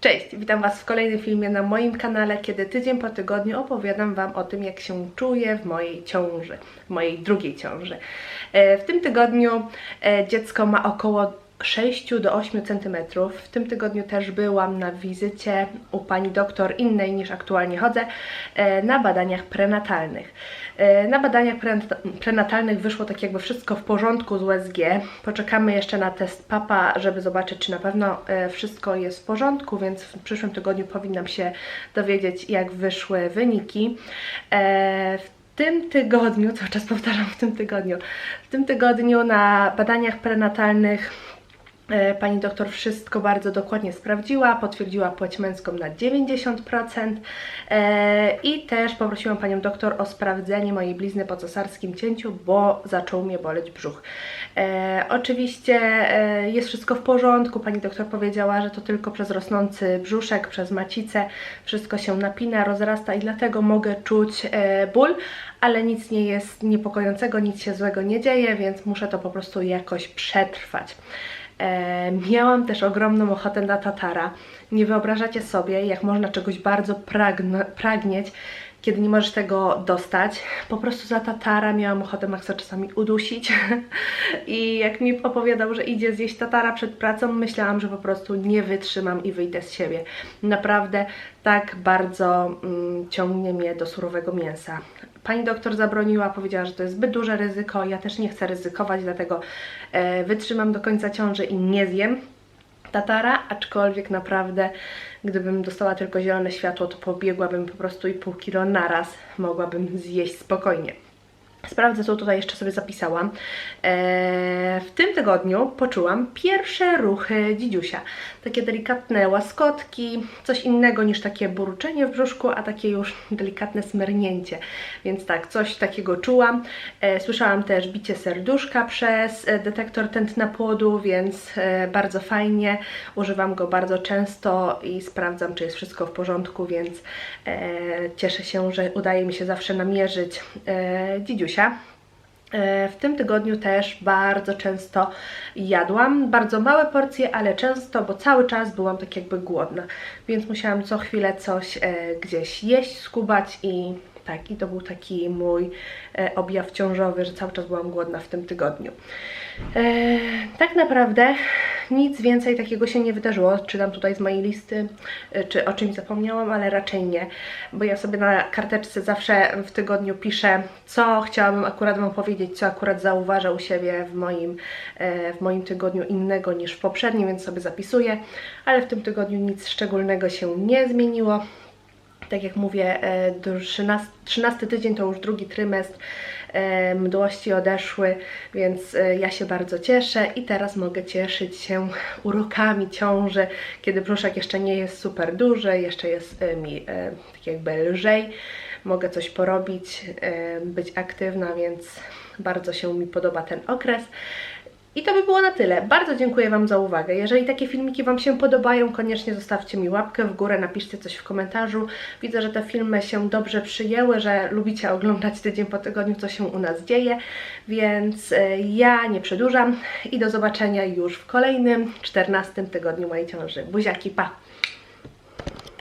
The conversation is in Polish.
Cześć, witam Was w kolejnym filmie na moim kanale, kiedy tydzień po tygodniu opowiadam Wam o tym, jak się czuję w mojej ciąży, w mojej drugiej ciąży. E, W tym tygodniu e, dziecko ma około 6 do 8 cm. W tym tygodniu też byłam na wizycie u pani doktor innej niż aktualnie chodzę, e, na badaniach prenatalnych. E, Na badaniach prenat- prenatalnych wyszło tak jakby wszystko w porządku z USG. Poczekamy jeszcze na test papa, żeby zobaczyć, czy na pewno e, wszystko jest w porządku, więc w przyszłym tygodniu powinnam się dowiedzieć, jak wyszły wyniki. W tym tygodniu, cały czas powtarzam w tym tygodniu, w tym tygodniu na badaniach prenatalnych Pani doktor wszystko bardzo dokładnie sprawdziła, potwierdziła płeć męską na 90% e, i też poprosiłam Panią doktor o sprawdzenie mojej blizny po cesarskim cięciu, bo zaczął mnie boleć brzuch. E, oczywiście e, jest wszystko w porządku, Pani doktor powiedziała, że to tylko przez rosnący brzuszek, przez macicę wszystko się napina, rozrasta i dlatego mogę czuć e, ból, ale nic nie jest niepokojącego, nic się złego nie dzieje, więc muszę to po prostu jakoś przetrwać. E, miałam też ogromną ochotę na tatara. Nie wyobrażacie sobie, jak można czegoś bardzo pragn- pragnieć, kiedy nie możesz tego dostać. Po prostu za tatara miałam ochotę Maxa czasami udusić. I jak mi opowiadał, że idzie zjeść tatara przed pracą, myślałam, że po prostu nie wytrzymam i wyjdę z siebie. Naprawdę tak bardzo mm, ciągnie mnie do surowego mięsa. Pani doktor zabroniła, powiedziała, że to jest zbyt duże ryzyko. Ja też nie chcę ryzykować, dlatego e, wytrzymam do końca ciąży i nie zjem tatara, aczkolwiek naprawdę gdybym dostała tylko zielone światło, to pobiegłabym po prostu i pół kilo naraz mogłabym zjeść spokojnie. Sprawdzę, co tutaj jeszcze sobie zapisałam. Eee, w tym tygodniu poczułam pierwsze ruchy dzidziusia. Takie delikatne łaskotki, coś innego niż takie burczenie w brzuszku, a takie już delikatne smyrnięcie. Więc tak, coś takiego czułam. E, słyszałam też bicie serduszka przez e, detektor tętna płodu, więc e, bardzo fajnie. Używam go bardzo często i sprawdzam, czy jest wszystko w porządku, więc e, cieszę się, że udaje mi się zawsze namierzyć e, dzidziusia. E, W tym tygodniu też bardzo często jadłam, bardzo małe porcje, ale często, bo cały czas byłam tak jakby głodna, więc musiałam co chwilę coś e, gdzieś jeść, skubać i tak, i to był taki mój e, objaw ciążowy, że cały czas byłam głodna w tym tygodniu. Tak naprawdę nic więcej takiego się nie wydarzyło. Czytam tutaj z mojej listy, e, czy o czymś zapomniałam, ale raczej nie, bo ja sobie na karteczce zawsze w tygodniu piszę, co chciałabym akurat Wam powiedzieć, co akurat zauważę u siebie w moim, e, w moim tygodniu innego niż w poprzednim, więc sobie zapisuję, ale w tym tygodniu nic szczególnego się nie zmieniło. Tak jak mówię, e, do 13, 13 tydzień to już drugi trymestr, mdłości odeszły, więc e, ja się bardzo cieszę i teraz mogę cieszyć się urokami ciąży, kiedy brzuszek jeszcze nie jest super duży, jeszcze jest e, mi e, tak jakby lżej, mogę coś porobić, e, być aktywna, więc bardzo się mi podoba ten okres. I to by było na tyle. Bardzo dziękuję Wam za uwagę. Jeżeli takie filmiki Wam się podobają, koniecznie zostawcie mi łapkę w górę, napiszcie coś w komentarzu. Widzę, że te filmy się dobrze przyjęły, że lubicie oglądać tydzień po tygodniu, co się u nas dzieje, więc e, ja nie przedłużam i do zobaczenia już w kolejnym, 14 tygodniu mojej ciąży. Buziaki, pa!